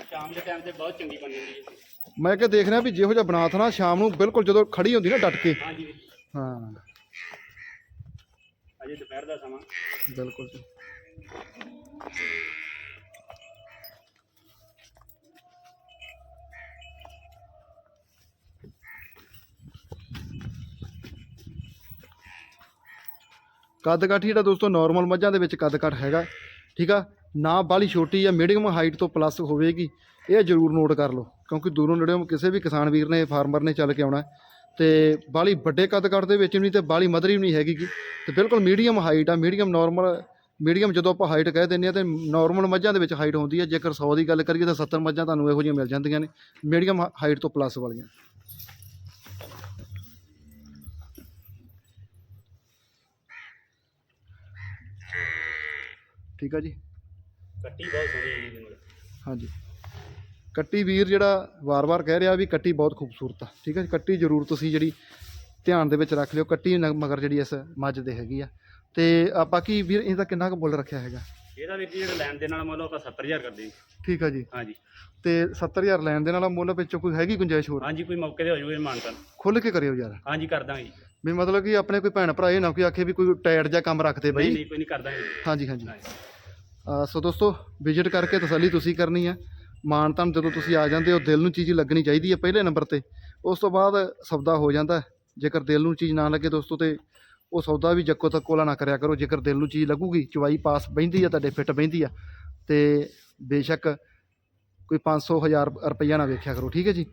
ਸ਼ਾਮ ਦੇ ਟਾਈਮ ਤੇ ਬਹੁਤ ਚੰਗੀ ਬਣੀ ਹੁੰਦੀ ਹੈ ਮੈਂ ਕਿ ਦੇਖ ਰਿਹਾ ਵੀ ਜਿਹੋ ਜਿਹਾ ਬਣਾ ਥਣਾ ਸ਼ਾਮ ਨੂੰ ਬਿਲਕੁਲ ਜਦੋਂ ਖੜੀ ਹੁੰਦੀ ਨਾ ਡਟ ਕੇ। ਹਾਂਜੀ। ਹਾਂ। ਅਜੇ ਦੁਪਹਿਰ ਦਾ ਸਮਾਂ। ਬਿਲਕੁਲ ਜੀ। ਕੱਦ ਕਾਠ ਜਿਹੜਾ ਦੋਸਤੋ ਨਾਰਮਲ ਮੱਝਾਂ ਦੇ ਵਿੱਚ ਕੱਦ ਕਾਠ ਹੈਗਾ ਠੀਕ ਆ? ਨਾ ਬਾਲੀ ਛੋਟੀ ਆ ਮੀਡੀਅਮ ਹਾਈਟ ਤੋਂ ਪਲੱਸ ਹੋਵੇਗੀ ਇਹ ਜ਼ਰੂਰ ਨੋਟ ਕਰ ਲਓ। ਕਿਉਂਕਿ ਦੂਰੋਂ ਨੇੜਿਓਂ ਕਿਸੇ ਵੀ ਕਿਸਾਨ ਵੀਰ ਨੇ ਫਾਰਮਰ ਨੇ ਚੱਲ ਕੇ ਆਉਣਾ ਤੇ ਬਾਲੀ ਵੱਡੇ ਕੱਦ ਕਾਠ ਦੇ ਵਿੱਚ ਵੀ ਨਹੀਂ ਤੇ ਬਾਲੀ ਮਧਰੀ ਵੀ ਨਹੀਂ ਹੈਗੀ। ਤੇ ਬਿਲਕੁਲ ਮੀਡੀਅਮ ਹਾਈਟ ਆ ਮੀਡੀਅਮ ਨਾਰਮਲ ਮੀਡੀਅਮ ਜਦੋਂ ਆਪਾਂ ਹਾਈਟ ਕਹਿ ਦਿੰਦੇ ਆ ਤੇ ਨਾਰਮਲ ਮੱਝਾਂ ਦੇ ਵਿੱਚ ਹਾਈਟ ਹੁੰਦੀ ਹੈ ਜੇਕਰ 100 ਦੀ ਗੱਲ ਕਰੀਏ ਤਾਂ 70 ਮੱਝਾਂ ਤੁਹਾਨੂੰ ਇਹੋ ਜਿਹੀਆਂ ਮਿਲ ਜਾਂਦੀਆਂ ਨੇ ਮੀਡੀਅਮ ਹਾਈਟ ਤੋਂ ਪਲੱਸ ਵਾਲੀਆਂ। ਠੀਕ ਆ ਜੀ? ਕੱਟੀ ਬਹੁਤ ਸੋਹਣੀ ਹੈ ਜੀ ਹਾਂਜੀ। ਕੱਟੀ ਵੀਰ ਜਿਹੜਾ ਵਾਰ-ਵਾਰ ਕਹਿ ਰਿਹਾ ਵੀ ਕੱਟੀ ਬਹੁਤ ਖੂਬਸੂਰਤ ਆ। ਠੀਕ ਹੈ ਜੀ ਕੱਟੀ ਜ਼ਰੂਰ ਤੁਸੀਂ ਜਿਹੜੀ ਧਿਆਨ ਦੇ ਵਿੱਚ ਰੱਖ ਲਿਓ ਕੱਟੀ ਮਗਰ ਜਿਹੜੀ ਇਸ ਮੱਝ ਦੇ ਹੈਗੀ ਆ। ਤੇ ਆ ਬਾਕੀ ਵੀਰ ਇਹਦਾ ਕਿੰਨਾ ਕੁ ਮੁੱਲ ਰੱਖਿਆ ਹੈਗਾ? ਇਹਦਾ ਜੀ ਜਿਹੜਾ ਲੈਣ ਦੇ ਨਾਲ ਮੁੱਲ ਆਪਾਂ 70000 ਕਰਦੇ ਜੀ। ਠੀਕ ਆ ਜੀ। ਹਾਂਜੀ। ਤੇ 70000 ਲੈਣ ਦੇ ਨਾਲ ਮੁੱਲ ਵਿੱਚੋਂ ਕੋਈ ਹੈਗੀ ਗੁੰਜਾਇਸ਼ ਹੋਰ? ਹਾਂਜੀ ਕੋਈ ਮੌਕੇ ਤੇ ਹੋ ਜੂਗੇ ਮਾਨਤਨ। ਖੁੱਲ ਕੇ ਕਰਿਓ ਯਾਰ। ਹਾਂਜੀ ਕਰ ਦਾਂਗੇ ਜੀ। ਵੀ ਮਤਲਬ ਕਿ ਆਪਣੇ ਕੋਈ ਭੈਣ ਭਰਾ ਇਹ ਨਾ ਕੋਈ ਆਖੇ ਵੀ ਕੋਈ ਟਾਇਰ ਜਾਂ ਕੰਮ ਰੱਖਦੇ ਨਹੀਂ ਬਈ। ਨਹੀਂ ਕੋਈ ਨਹੀਂ ਕਰ ਦਾਂਗੇ ਜੀ। ਹਾਂਜੀ ਹਾਂਜੀ। ਸੋ ਦੋਸਤੋ ਵਿਜ਼ਿਟ ਕਰਕੇ ਤਸੱਲੀ ਤੁਸੀਂ ਕਰਨੀ ਹੈ ਮਾਨਤਾਨ ਜਦੋਂ ਤੁਸੀਂ ਆ ਜਾਂਦੇ ਹੋ, ਦਿਲ ਨੂੰ ਚੀਜ਼ ਲੱਗਣੀ ਚਾਹੀਦੀ ਹੈ ਪਹਿਲੇ ਨੰਬਰ ਤੇ। ਉਸ ਤੋਂ ਬਾਅਦ ਸੌਦਾ ਹੋ ਜਾਂਦਾ ਜੇਕਰ ਦਿਲ ਨੂੰ ਚੀਜ਼ ਨਾ ਲੱਗੇ ਦੋਸਤੋ ਤੇ ਉਹ ਸੌਦਾ ਵੀ ਜੱਕੋ ਤੱਕ ਤੱਕੋਲਾ ਨਾ ਕਰਿਆ ਕਰੋ। ਜੇਕਰ ਦਿਲ ਨੂੰ ਚੀਜ਼ ਲੱਗੂਗੀ ਚਵਾਈ ਪਾਸ ਬਹਿੰਦੀ ਆ, ਤੁਹਾਡੇ ਫਿੱਟ ਬਹਿੰਦੀ ਆ, ਤੇ ਬੇਸ਼ੱਕ ਕੋਈ 500 1000 ਰੁਪਈਆ ਨਾ ਵੇਖਿਆ ਕਰੋ, ਠੀਕ ਹੈ ਜੀ?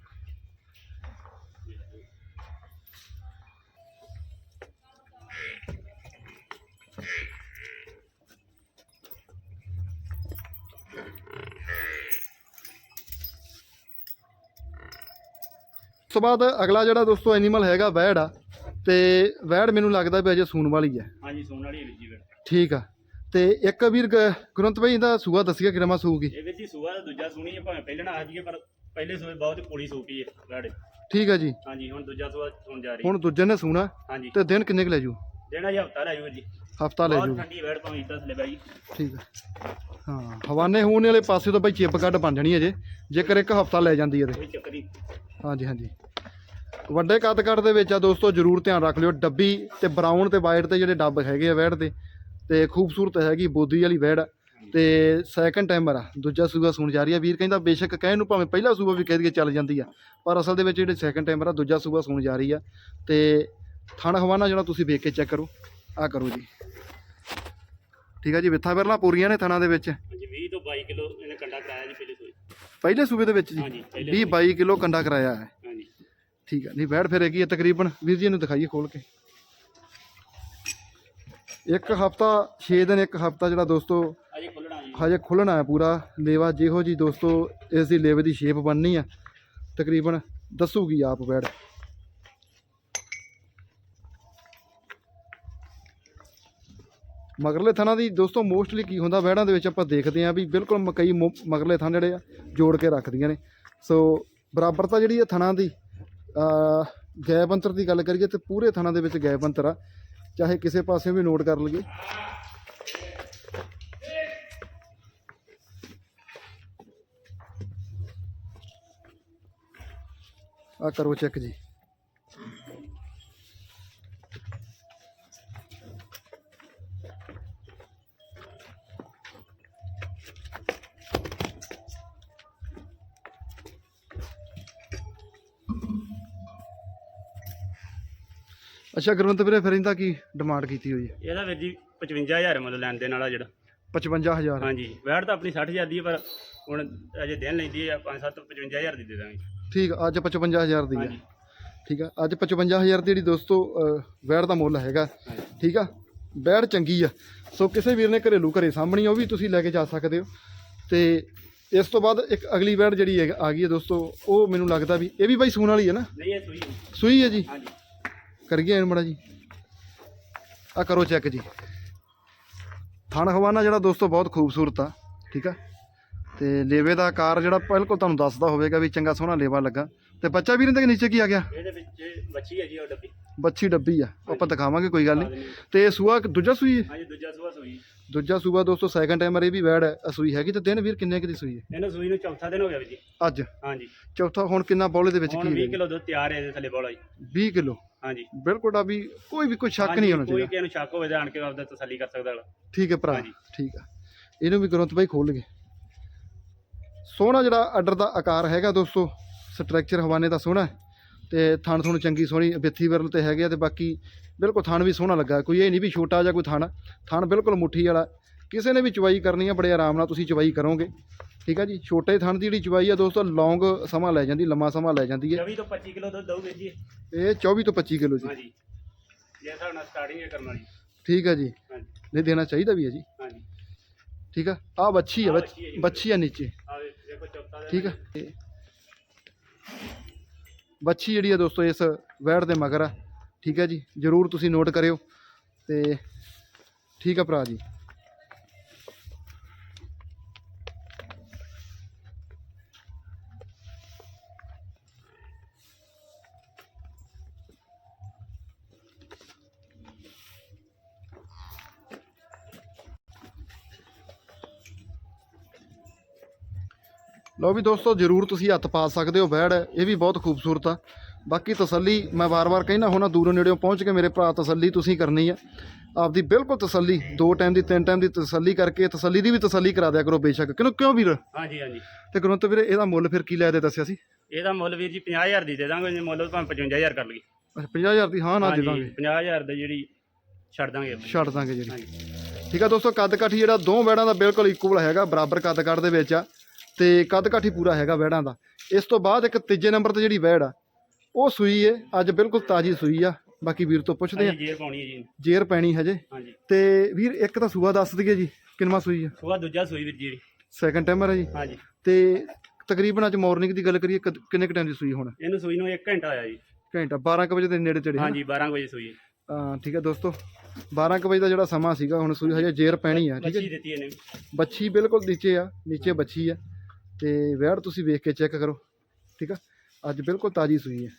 ਤੋਂ ਬਾਅਦ ਅਗਲਾ ਜਿਹੜਾ ਦੋਸਤੋ ਐਨੀਮਲ ਹੈਗਾ ਵੈੜ ਆ ਤੇ ਵੈੜ ਮੈਨੂੰ ਲੱਗਦਾ ਵੀ ਅਜੇ ਸੂਣ ਵਾਲੀ ਹੈ ਹਾਂਜੀ ਸੂਣ ਵਾਲੀ ਹੈ ਜੀ ਫਿਰ ਠੀਕ ਆ। ਤੇ ਇੱਕ ਵੀਰ ਗੁਰੰਤ ਭਾਈ ਇਹਦਾ ਸੂਆ ਦੱਸਿਆ ਕਿਰਮਾ ਸੂਗੀ। ਇਹ ਵੀਰ ਜੀ ਸੂਆ ਦਾ ਦੂਜਾ ਸੂਣੀ ਹੈ ਭਾਵੇਂ ਪਹਿਲਣਾ ਆ ਜੀਏ ਪਰ ਪਹਿਲੇ ਸੂਏ ਬਹੁਤ ਕੋੜੀ ਸੂਪੀ ਹੈ ਵੜ। ਠੀਕ ਆ ਜੀ। ਹਾਂਜੀ ਹੁਣ ਦੂਜਾ ਸੂਆ ਹੁਣ ਜਾ ਰਹੀ ਹੁਣ ਦੂਜੇ ਨੇ ਸੂਣਾ ਹਾਂਜੀ। ਤੇ ਦਿਨ ਕਿੰਨੇ ਕੁ ਲੈ ਜੂ? ਦੇਣਾ ਜੀ ਹਫਤਾ ਲੈ ਜੀ। ਹਫਤਾ ਲੈ ਬਹੁਤ ਜੂ ਠੰਡੀ ਵੜ ਭਾਵੇਂ ਇਦਾਂ ਥੱਲੇ ਬਾਈ ਠੀਕ ਆ। ਹਾਂ ਹਵਾਨੇ ਹੋਣ ਵਾਲੇ ਪਾਸੇ ਤੋਂ ਭਾਈ ਚਿੱਪ ਕੱਢ ਬਣ ਜਾਣੀ ਅਜੇ ਜੇਕਰ ਇੱਕ ਹਫਤਾ ਲੈ ਜਾਂਦੀ ਹੈ ਤੇ। ਕੋਈ ਚੱਕਰ ਨਹੀਂ। ਹਾਂਜੀ ਹਾਂਜੀ। ਵੱਡੇ ਕੱਦ ਕੱਦ ਦੇ ਵਿੱਚ ਆ ਦੋਸਤੋ ਜਰੂਰ ਧਿਆਨ ਰੱਖ ਲਿਓ। ਡੱਬੀ ਤੇ ਬਰਾਊਨ ਤੇ ਵਾਈਟ ਤੇ ਜਿਹੜੇ ਡੱਬ ਹੈਗੇ ਆ ਵੈੜ ਤੇ ਤੇ ਖੂਬਸੂਰਤ ਹੈਗੀ ਬੋਦੀ ਵਾਲੀ ਵੈੜ। ਆ। ਤੇ ਸੈਕੰਡ ਟਾਈਮਰ ਆ ਦੂਜਾ ਸੂਆ ਸੁਣ ਜਾ ਰਹੀ ਆ। ਵੀਰ ਕਹਿੰਦਾ ਬੇਸ਼ੱਕ ਕਹਿਣ ਨੂੰ ਭਾਵੇਂ ਪਹਿਲਾ ਸੂਆ ਵੀ ਕਹਿ ਦਈਏ ਚੱਲ ਜਾਂਦੀ ਆ। ਪਰ ਅਸਲ ਦੇ ਵਿੱਚ ਜਿਹੜੇ ਸੈਕੰਡ ਟਾਈਮਰ ਆ ਦੂਜਾ ਸੂਆ ਸੁਣ ਜਾ ਰਹੀ ਆ। ਤੇ ਥਣ ਹਵਾਨਾ ਜਿਹੜਾ ਤੁਸੀਂ ਵੇਖ ਕੇ ਚੈੱਕ ਕਰੋ ਆ ਕਰੋ ਜੀ। ਠੀਕ ਆ ਜੀ ਵਿਥਾ ਬਿਰਲਾ ਪੂਰੀਆਂ ਨੇ ਥਣਾਂ ਦੇ ਵਿੱਚ। ਹਾਂਜੀ 20 ਤੋਂ 22 ਕਿਲੋ ਇਹਨੇ ਕੰਡਾ ਕਰਾਇਆ ਜੀ ਪਹਿਲੇ ਸੂਏ ਪਹਿਲੇ ਸੂਬੇ ਦੇ ਵਿੱਚ ਜੀ? ਹਾਂਜੀ ਪਹਿਲੇ 20 22 ਕਿਲੋ ਕੰਡਾ ਕਰਾਇਆ ਹੈ। ਹਾਂਜੀ। ਠੀਕ ਹੈ ਨਹੀਂ ਬੈਠ ਫਿਰ ਹੈਗੀ ਹੈ ਤਕਰੀਬਨ। ਵੀਰ ਜੀ ਨੂੰ ਦਿਖਾਈਏ ਖੋਲ ਕੇ। ਇੱਕ ਹਫਤਾ 6 ਦਿਨ ਇੱਕ ਹਫਤਾ ਜਿਹੜਾ ਦੋਸਤੋ ਅਜੇ ਖੁੱਲਣਾ ਜੀ। ਹਜੇ ਖੁੱਲਣਾ ਹੈ ਪੂਰਾ ਲੇਵਾ ਜਿਹੋ ਜੀ ਦੋਸਤੋ ਇਸ ਦੀ ਲੇਵੇ ਦੀ ਸ਼ੇਪ ਬਣਨੀ ਆ। ਤਕਰੀਬਨ ਦੱਸੂਗੀ ਆਪ ਬੈੜ ਮਗਰਲੇ ਥਾਣਾ ਦੀ ਦੋਸਤੋ ਮੋਸਟਲੀ ਕੀ ਹੁੰਦਾ ਵੈੜਾਂ ਦੇ ਵਿੱਚ ਆਪਾਂ ਦੇਖਦੇ ਆਂ ਵੀ ਬਿਲਕੁਲ ਮਕਈ ਮੋ- ਮਗਰਲੇ ਥਾਂ ਜਿਹੜੇ ਆ, ਜੋੜ ਕੇ ਰੱਖਦੀਆਂ ਨੇ। ਸੋ ਬਰਾਬਰਤਾ ਜਿਹੜੀ ਆ ਥਾਣਾ ਦੀ ਅ ਗੈਪ ਅੰਤਰ ਦੀ ਗੱਲ ਕਰੀਏ ਤੇ ਪੂਰੇ ਥਾਣਾ ਦੇ ਵਿੱਚ ਗੈਪ ਅੰਤਰ ਆ। ਚਾਹੇ ਕਿਸੇ ਪਾਸੇ ਵੀ ਨੋਟ ਕਰ ਲਈਏ। ਆ ਕਰੋ ਚੈੱਕ ਜੀ। ਅੱਛਾ ਗੁਰਵੰਤ ਵੀਰੇ ਫਿਰ ਇਹਦਾ ਕੀ ਡਿਮਾਂਡ ਕੀਤੀ ਹੋਈ ਹੈ? ਇਹਦਾ ਵੀਰ ਜੀ 55000 ਮੁੱਲ ਲੈਣ ਦੇ ਨਾਲ ਜਿਹੜਾ 55000 ਹਾਂਜੀ ਵੈੜ ਤਾਂ ਆਪਣੀ 60000 ਦੀ ਹੈ ਪਰ ਹੁਣ ਅਜੇ ਦਿਨ ਲੈਂਦੀ ਹੈ 5 7 55000 ਦੀ ਦੇ ਦਾਂਗੇ। ਠੀਕ ਆ, ਅੱਜ 55000 ਦੀ ਹੈ ਹਾਂਜੀ। ਠੀਕ ਆ ਅੱਜ 55000 ਦੀ ਜਿਹੜੀ ਦੋਸਤੋ ਵੈੜ ਦਾ ਮੁੱਲ ਹੈਗਾ। ਠੀਕ ਆ ਵੈੜ ਚੰਗੀ ਆ। ਸੋ ਕਿਸੇ ਵੀਰ ਨੇ ਘਰੇਲੂ ਘਰੇ ਸਾਹਮਣੀ ਉਹ ਵੀ ਤੁਸੀਂ ਲੈ ਕੇ ਜਾ ਸਕਦੇ ਹੋ। ਤੇ ਇਸ ਤੋਂ ਬਾਅਦ ਇੱਕ ਅਗਲੀ ਵੈੜ ਜਿਹੜੀ ਹੈ ਆ ਗਈ ਹੈ ਦੋਸਤੋ ਉਹ ਮੈਨੂੰ ਲੱਗਦਾ ਵੀ ਇਹ ਵੀ ਬਾਈ ਸੂਣ ਵਾਲੀ ਹੈ ਨਾ? ਨਹੀਂ ਇਹ ਸੂਈ ਹੈ। ਸੂਈ ਹੈ ਜੀ? ਹਾਂਜੀ। ਕਰੀਏ ਇਹਨੂੰ ਮੜਾ ਜੀ। ਆ ਕਰੋ ਚੈੱਕ ਜੀ। ਥਣ ਹਵਾਨਾ ਜਿਹੜਾ ਦੋਸਤੋ ਬਹੁਤ ਖੂਬਸੂਰਤ ਆ ਠੀਕ ਆ? ਤੇ ਲੇਵੇ ਦਾ ਆਕਾਰ ਜਿਹੜਾ ਬਿਲਕੁਲ ਤੁਹਾਨੂੰ ਦੱਸਦਾ ਹੋਵੇਗਾ ਵੀ ਚੰਗਾ ਸੋਹਣਾ ਲੇਵਾ ਲੱਗਾ। ਤੇ ਬੱਚਾ ਵੀਰ ਦੇ ਨੀਚੇ ਕੀ ਆ ਗਿਆ? ਇਹਦੇ ਵਿੱਚ ਬੱਚੀ ਹੈ ਜੀ ਉਹ ਡੱਬੀ। ਬੱਚੀ ਡੱਬੀ ਆ। ਆਪਾਂ ਦਿਖਾਵਾਂਗੇ ਕੋਈ ਗੱਲ ਨਹੀਂ। ਤੇ ਸੂਆ ਦੂਜਾ ਸੂਈ ਹੈ? ਹਾਂਜੀ ਦੂਜਾ ਸੂਆ ਸੂਈ। ਦੂਜਾ ਸੂਆ ਦੋਸਤੋ ਸੈਕੰਡ ਟਾਈਮਰ ਇਹ ਵੀ ਵੈੜ ਹੈ ਸੂਈ ਹੈਗੀ ਤੇ ਦਿਨ ਵੀਰ ਕਿੰਨੇ ਕੁ ਦੀ ਸੂਈ ਹੈ? ਇਹਨੂੰ ਸੂਈ ਨੂੰ ਚੌਥਾ ਦਿਨ ਹੋ ਗਿਆ ਵੀਰ ਜੀ। ਅੱਜ? ਹਾਂਜੀ। ਚੌਥਾ ਹੁਣ ਕਿੰਨਾ ਬੌਲੇ ਦੇ ਵਿੱਚ ਕੀ 20 ਹੈ ਕਿਲੋ ਦੁੱਧ ਤਿਆਰ ਹੈ ਇਹਦੇ ਥੱਲੇ ਬੋਲਾ ਜੀ। 20 ਕਿਲੋ। ਹਾਂਜੀ। ਬਿਲਕੁਲ ਆ ਵੀ ਕੋਈ ਵੀ ਕੋਈ ਸ਼ੱਕ ਨਹੀਂ ਹੋਣਾ ਕੋਈ ਚਾਹੀਦਾ। ਕਿਸੇ ਨੂੰ ਸ਼ੱਕ ਹੋਵੇ ਤਾਂ ਆਣ ਕੇ ਆਪਦਾ ਤਸੱਲੀ ਕਰ ਸਕਦਾ ਅਗਲਾ। ਠੀਕ ਹੈ ਭਰਾ ਹਾਂਜੀ। ਠੀਕ ਆ। ਇਹਨੂੰ ਵੀ ਗੁਰੰਤ ਬਾਈ ਖੋਲ ਲਗੇ ਸੋਹਣਾ ਜਿਹੜਾ ਆਰਡਰ ਦਾ ਆਕਾਰ ਹੈਗਾ ਦੋਸਤੋ ਸਟਰਕਚਰ ਹਵਾਨੇ ਦਾ ਸੋਹਣਾ ਹੈ ਤੇ ਥਣ ਥਣ ਚੰਗੀ ਸੋਹਣੀ ਬਿੱਥੀ ਵਰਲ ਤੇ ਹੈਗੇ ਆ ਤੇ ਬਾਕੀ ਬਿਲਕੁਲ ਥਣ ਵੀ ਸੋਹਣਾ ਲੱਗਾ। ਕੋਈ ਇਹ ਨਹੀਂ ਵੀ ਛੋਟਾ ਜਾਂ ਕੋਈ ਥਣ ਥਣ ਬਿਲਕੁਲ ਮੁੱਠੀ ਵਾਲਾ ਕਿਸੇ ਨੇ ਵੀ ਚਵਾਈ ਕਰਨੀ ਆ ਬੜੇ ਆਰਾਮ ਨਾਲ ਤੁਸੀਂ ਚਵਾਈ ਕਰੋਗੇ। ਠੀਕ ਆ ਜੀ? ਛੋਟੇ ਥਣ ਦੀ ਜਿਹੜੀ ਚਵਾਈ ਆ ਦੋਸਤੋ ਲੌਂਗ ਸਮਾਂ ਲੈ ਜਾਂਦੀ ਲੰਮਾ ਸਮਾਂ ਲੈ ਜਾਂਦੀ ਹੈ। 24 ਤੋਂ 25 ਕਿਲੋ ਦੁੱਧ ਦਊ ਵੀਰ ਜੀ? ਇਹ 24 ਤੋਂ 25 ਕਿਲੋ ਜੀ। ਹਾਂਜੀ। ਜੇ ਹਿਸਾਬ ਨਾਲ ਸਟਾਰਟਿੰਗ ਹੈ ਕਰਨ ਵਾਲੀ ਠੀਕ ਆ ਜੀ। ਹਾਂਜੀ। ਨਹੀਂ ਦੇਣਾ ਚਾਹੀਦਾ ਵੀ ਹੈ ਜੀ। ਹਾਂਜੀ। ਠੀਕ ਆ? ਆ ਬੱਚੀ ਆ ਬੱਚ- ਹੈ। ਬੱਚੀ ਆ ਨੀਚੇ। ਠੀਕ ਆ? ਬੱਚੀ ਜਿਹੜੀ ਆ ਦੋਸਤੋ ਇਸ ਵੈੜ ਦੇ ਮਗਰ ਆ। ਠੀਕ ਆ ਜੀ? ਜਰੂਰ ਤੁਸੀਂ ਨੋਟ ਕਰਿਓ। ਤੇ ਠੀਕ ਆ ਭਰਾ ਜੀ। ਲਓ ਵੀ ਦੋਸਤੋ ਜਰੂਰ ਤੁਸੀਂ ਹੱਥ ਪਾ ਸਕਦੇ ਹੋ ਵੈੜ ਇਹ ਵੀ ਬਹੁਤ ਖੂਬਸੂਰਤ ਆ। ਬਾਕੀ ਤਸੱਲੀ ਮੈਂ ਵਾਰ-ਵਾਰ ਕਹਿਣਾ ਹੁਣਾ ਦੂਰੋਂ ਨੇੜਿਓਂ ਪਹੁੰਚ ਕੇ ਮੇਰੇ ਭਰਾ ਤਸੱਲੀ ਤੁਸੀਂ ਕਰਨੀ ਆ। ਆਪਦੀ ਬਿਲਕੁਲ ਤਸੱਲੀ ਦੋ ਟਾਈਮ ਦੀ ਤਿੰਨ ਟਾਈਮ ਦੀ ਤਸੱਲੀ ਕਰਕੇ ਤਸੱਲੀ ਦੀ ਵੀ ਤਸੱਲੀ ਕਰਾ ਦਿਆ ਕਰੋ ਬੇਸ਼ੱਕ। ਕਿਉਂ ਕਿਉਂ ਵੀਰ? ਹਾਂਜੀ ਹਾਂਜੀ। ਤੇ ਗੁਰਵੰਤ ਵੀਰੇ ਇਹਦਾ ਮੁੱਲ ਫਿਰ ਕੀ ਲੈ ਦੇ ਦੱਸਿਆ ਸੀ? ਇਹਦਾ ਮੁੱਲ ਵੀਰ ਜੀ 50000 ਦੀ ਦੇ ਦਾਂਗੇ ਜੇ ਮੁੱਲ ਭਾਵੇਂ 55000 ਕਰ ਲਈਏ। ਅੱਛਾ 50000 ਦੀ ਹਾਂ ਨਾ ਦੇ ਦਾਂਗੇ 50000 ਦੀ ਜਿਹੜੀ ਛੱਡ ਦਾਂਗੇ। ਛੱਡ ਦਾਂਗੇ ਜਿਹੜੀ। ਠੀਕ ਆ ਦੋਸਤੋ ਕੱਦ ਕਾਠੀ ਜਿਹੜਾ ਦੋ ਵੈੜਾਂ ਦਾ ਬਿਲਕੁਲ ਇਕੁਅਲ ਹੈਗਾ ਬਰਾਬਰ ਕੱਦ ਕਾਠ ਦੇ ਵਿੱਚ ਆ। ਤੇ ਕੱਦ ਕਾਠੀ ਪੂਰਾ ਹੈਗਾ ਵੈੜਾਂ ਦਾ। ਇਸ ਤੋਂ ਬਾਅਦ ਇੱਕ ਤੀਜੇ ਨੰਬਰ ਤੇ ਜਿਹੜੀ ਵੈੜ ਆ ਉਹ ਸੂਈ ਏ ਅੱਜ ਬਿਲਕੁਲ ਤਾਜੀ ਸੂਈ ਆ। ਬਾਕੀ ਵੀਰ ਤੋਂ ਪੁੱਛਦੇ ਆ। ਜੇਰ ਪਾਉਣੀ ਹੈ ਜੀ। ਜੇਰ ਪੈਣੀ ਹਜੇ। ਹਾਂਜੀ। ਤੇ ਵੀਰ ਇੱਕ ਤਾਂ ਸੂਆ ਦੱਸ ਦਈਏ ਜੀ ਕਿੰਨਵਾ ਸੂਈ ਆ? ਸੂਆ ਦੂਜਾ ਸੂਈ ਵੀਰ ਜੀ। ਸੈਕੰਡ ਟਾਈਮਰ ਹੈ ਜੀ। ਹਾਂਜੀ। ਤੇ ਤਕਰੀਬਨ ਅੱਜ ਮਾਰਨਿੰਗ ਦੀ ਗੱਲ ਕਰੀਏ ਕਦ- ਕਿੰਨੇ ਕੁ ਟਾਈਮ ਦੀ ਸੂਈ ਹੁਣ? ਇਹਨੂੰ ਸੂਈ ਨੂੰ 1 ਘੰਟਾ ਆਇਆ ਜੀ। ਘੰਟਾ 12 ਕੁ ਵਜੇ ਦੇ ਨੇੜੇ ਤੇੜੇ ਹਾਂਜੀ 12 ਵਜੇ ਸੂਈ ਹਾਂ। ਠੀਕ ਹੈ ਦੋਸਤੋ 12 ਕੁ ਵਜੇ ਦਾ ਜਿਹੜਾ ਸਮਾਂ ਸੀਗਾ ਹੁਣ ਸੂਈ ਹਜੇ ਜੇਰ ਪੈਣੀ ਆ ਠੀਕ ਹੈ ਬੱਚੀ ਦਿੱਤੀ ਇਹਨੇ। ਬੱਚੀ ਬਿਲਕੁਲ ਨੀਚੇ ਆ ਨੀਚੇ ਬੱਚੀ ਆ। ਤੇ ਵੈੜ ਤੁਸੀਂ ਵੇਖ ਕੇ ਚੈੱਕ ਕਰੋ ਠੀਕ ਆ? ਅੱਜ ਬਿਲਕੁਲ ਤਾਜੀ ਸੂਈ ਹੈ।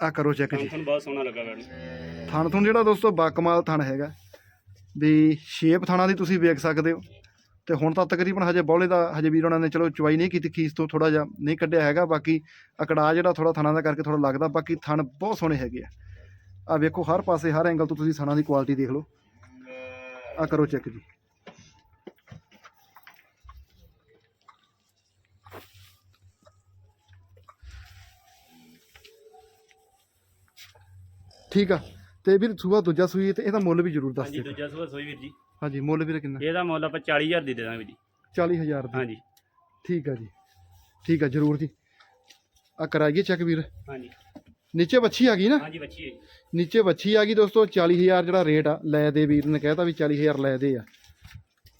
ਆ ਕਰੋ ਚੈੱਕ ਜੀ। ਤੁਹਾਨੂੰ ਬਹੁਤ ਸੋਹਣਾ ਲੱਗਾ ਵੈਣ ਥਣ ਥਣ ਜਿਹੜਾ ਦੋਸਤੋ ਬਾਕਮਾਲ ਥਣ ਹੈਗਾ ਵੀ ਸ਼ੇਪ ਥਾਣਾ ਦੀ ਤੁਸੀਂ ਵੇਖ ਸਕਦੇ ਹੋ। ਤੇ ਹੁਣ ਤਾਂ ਤਕਰੀਬਨ ਹਜੇ ਬੌਲੇ ਦਾ ਹਜੇ ਵੀਰ ਉਹਨਾਂ ਨੇ ਚਲੋ ਚਵਾਈ ਨਹੀਂ ਕੀਤੀ ਖੀਸ ਤੋਂ ਥੋੜਾ ਜਿਹਾ ਨਹੀਂ ਕੱਢਿਆ ਹੈਗਾ ਬਾਕੀ ਅਕੜਾ ਜਿਹੜਾ ਥੋੜਾ ਥਣਾ ਦਾ ਕਰਕੇ ਥੋੜਾ ਲੱਗਦਾ ਬਾਕੀ ਥਣ ਬਹੁਤ ਸੋਹਣੇ ਹੈਗੇ ਆ। ਆ ਵੇਖੋ ਹਰ ਪਾਸੇ ਹਰ ਐਂਗਲ ਤੋਂ ਤੁਸੀਂ ਥਣਾ ਦੀ ਕੁਆਲਿਟੀ ਦੇਖ ਲਓ। ਆ ਕਰੋ ਚੈੱਕ ਜੀ। ਠੀਕ ਆ। ਤੇ ਵੀਰ ਸੂਆ ਦੂਜਾ ਸੂਈ ਤੇ ਇਹਦਾ ਮੁੱਲ ਵੀ ਜ਼ਰੂਰ ਦੱਸ ਹਾਂਜੀ ਦਿਓ। ਦੂਜਾ ਸੂਆ ਸੂਈ ਵੀਰ ਜੀ। ਹਾਂਜੀ ਮੁੱਲ ਵੀਰ ਕਿੰਨਾ? ਇਹਦਾ ਮੁੱਲ ਆਪਾਂ 40000 ਦੇ ਦੇਵਾਂਗੇ ਜੀ। 40000 ਦੀ। ਹਾਂਜੀ। ਠੀਕ ਆ ਜੀ। ਠੀਕ ਆ ਜ਼ਰੂਰ ਜੀ। ਆ ਕਰਾਈਏ ਚੈੱਕ ਵੀਰ। ਹਾਂਜੀ। ਨੀਚੇ ਵੱਛੀ ਆ ਗਈ ਨਾ? ਹਾਂਜੀ ਬੱਚੀ ਹੈ। ਨੀਚੇ ਵੱਛੀ ਆ ਗਈ ਦੋਸਤੋ 40000 ਜਿਹੜਾ ਰੇਟ ਆ ਲੈ ਦੇ ਵੀਰ ਨੇ ਕਹਿਤਾ ਵੀ 40000 ਲੈ ਦੇ ਆ।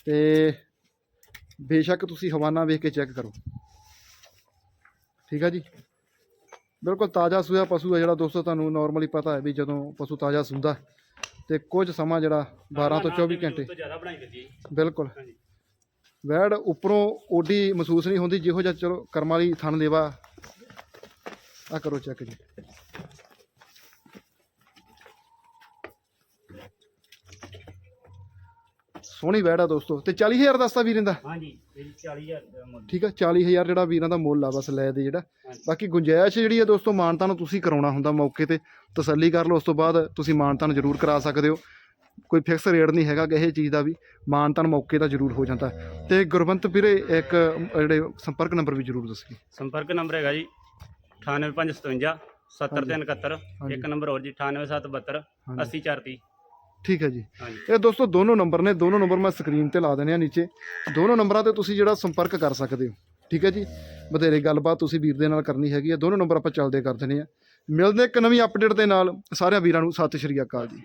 ਤੇ ਬੇਸ਼ੱਕ ਤੁਸੀਂ ਹਵਾਨਾ ਵੇਖ ਕੇ ਚੈੱਕ ਕਰੋ। ਠੀਕ ਆ ਜੀ? ਬਿਲਕੁਲ ਤਾਜ਼ਾ ਸੂਆ ਪਸ਼ੂ ਆ ਜਿਹੜਾ ਦੋਸਤੋ ਤੁਹਾਨੂੰ ਨਾਰਮਲੀ ਪਤਾ ਹੈ ਵੀ ਜਦੋਂ ਪਸ਼ੂ ਤਾਜ਼ਾ ਸੂੰਦਾ ਤੇ ਕੁਝ ਸਮਾਂ ਜਿਹੜਾ 12 ਤੋਂ 24 ਘੰਟੇ। ਹੈ। ਬਿਲਕੁਲ। ਵੈੜ ਉੱਪਰੋਂ ਓਡੀ ਮਹਿਸੂਸ ਨਹੀਂ ਹੁੰਦੀ ਜਿਹੋ ਜਿਹਾ ਚਲੋ ਕਰਮ ਵਾਲੀ ਥਣ ਦੇਵਾ ਆ ਕਰੋ ਚੈੱਕ ਜੀ। ਸੋਹਣੀ ਵੈੜ ਆ ਦੋਸਤੋ। ਤੇ 40000 ਦੱਸਦਾ ਵੀਰ ਇਹਦਾ ਹਾਂਜੀ ਇਹ 40000 ਦਾ ਮੁੱਲ। ਠੀਕ ਆ 40000 ਜਿਹੜਾ ਵੀਰਾਂ ਦਾ ਮੁੱਲ ਆ ਬਸ ਲੈ ਦੇ ਜਿਹੜਾ। ਬਾਕੀ ਗੁੰਜਾਇਸ਼ ਜਿਹੜੀ ਆ ਦੋਸਤੋ ਮਾਨਤਾ ਨੂੰ ਤੁਸੀਂ ਕਰਾਉਣਾ ਹੁੰਦਾ ਮੌਕੇ ਤੇ। ਤਸੱਲੀ ਕਰ ਲਓ ਉਸ ਤੋਂ ਬਾਅਦ ਤੁਸੀਂ ਮਾਨਤਾਨ ਜ਼ਰੂਰ ਕਰਾ ਸਕਦੇ ਹੋ। ਕੋਈ ਫਿਕਸ ਰੇਟ ਨਹੀਂ ਹੈਗਾ ਕਿਸੇ ਚੀਜ਼ ਦਾ ਵੀ। ਮਾਨਤਾਨ ਮੌਕੇ ਦਾ ਜ਼ਰੂਰ ਹੋ ਜਾਂਦਾ। ਤੇ ਗੁਰਵੰਤ ਵੀਰੇ ਇੱਕ ਜਿਹੜੇ ਸੰਪਰਕ ਨੰਬਰ ਵੀ ਜ਼ਰੂਰ ਦੱਸੀ ਸੰਪਰਕ ਨੰਬਰ ਹੈਗਾ ਜੀ 98557 70371 ਹਾਂਜੀ। ਇੱਕ ਨੰਬਰ ਹੋਰ ਜੀ 98772 ਹਾਂਜੀ। 80430 ਠੀਕ ਹੈ ਜੀ। ਇਹ ਦੋਸਤੋ ਦੋਨੋਂ ਨੰਬਰ ਨੇ ਦੋਨੋਂ ਨੰਬਰ ਮੈਂ ਸਕਰੀਨ ਤੇ ਲਾ ਦੇਣੇ ਆ ਨੀਚੇ। ਦੋਨੋਂ ਨੰਬਰਾਂ ਤੇ ਤੁਸੀਂ ਜਿਹੜਾ ਸੰਪਰਕ ਕਰ ਸਕਦੇ ਹੋ ਠੀਕ ਹੈ ਜੀ। ਬਥੇਰੇ ਗੱਲਬਾਤ ਤੁਸੀਂ ਵੀਰ ਦੇ ਨਾਲ ਕਰਨੀ ਹੈਗੀ ਹੈ ਦੋਨੋਂ ਨੰਬਰ ਆਪਾਂ ਚੱਲਦੇ ਕਰ ਦਿੰਦੇ ਆ। ਮਿਲਦੇ ਇੱਕ ਨਵੀਂ ਅਪਡੇਟ ਦੇ ਨਾਲ। ਸਾਰਿਆਂ ਵੀਰਾਂ ਨੂੰ ਸਤਿ ਸ਼੍ਰੀ ਅਕਾਲ ਜੀ।